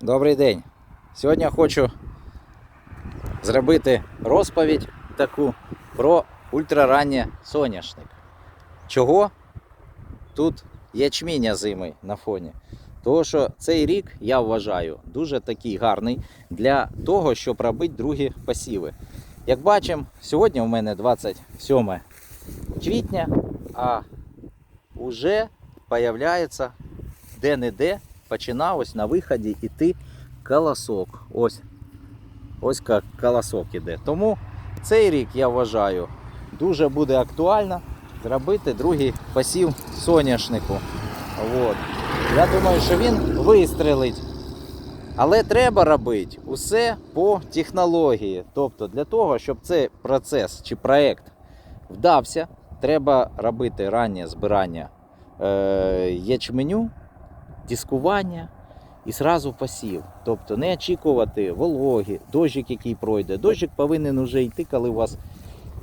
Добрий день. Сьогодні хочу зробити розповідь таку про ультрараннє соняшник. Чого тут ячміння зими на фоні? Того, що цей рік, я вважаю, дуже такий гарний для того, щоб робити другі посіви. Як бачимо, сьогодні у мене 27 квітня, а вже появляється де-не-де починав ось на виході йти колосок. Ось ось колосок іде. Тому цей рік, я вважаю, дуже буде актуально зробити другий посів соняшнику. От. Я думаю, що він вистрелить. Але треба робити усе по технології. Тобто для того, щоб цей процес чи проект вдався, треба робити раннє збирання е, ячменю, дискування і зразу посів. Тобто не очікувати вологи, дощик, який пройде. Дощик повинен вже йти, коли у вас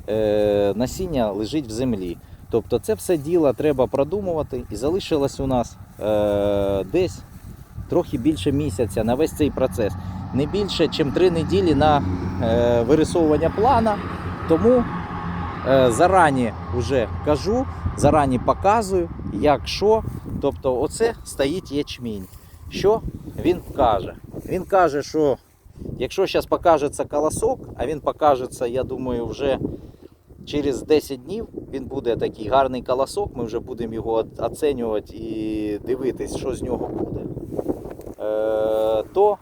е, насіння лежить в землі. Тобто це все діло треба продумувати і залишилось у нас е, десь трохи більше місяця на весь цей процес. Не більше, ніж три неділі на е, вирисовування плана. Тому е, зарані вже кажу, зарані показую, як що. Тобто, оце стоїть ячмінь. Що він каже? Він каже, що якщо зараз покажеться колосок, а він покажеться, я думаю, вже через 10 днів він буде такий гарний колосок, ми вже будемо його оцінювати і дивитись, що з нього буде. Е, то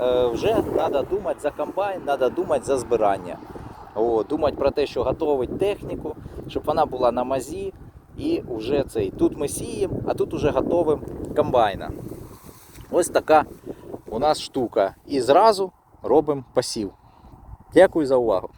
е, вже треба думати за комбайн, треба думати за збирання. О, думати про те, що готовить техніку, щоб вона була на мазі. І вже цей. Тут ми сіємо, а тут вже готовим комбайна. Ось така у нас штука. І зразу робимо посів. Дякую за увагу.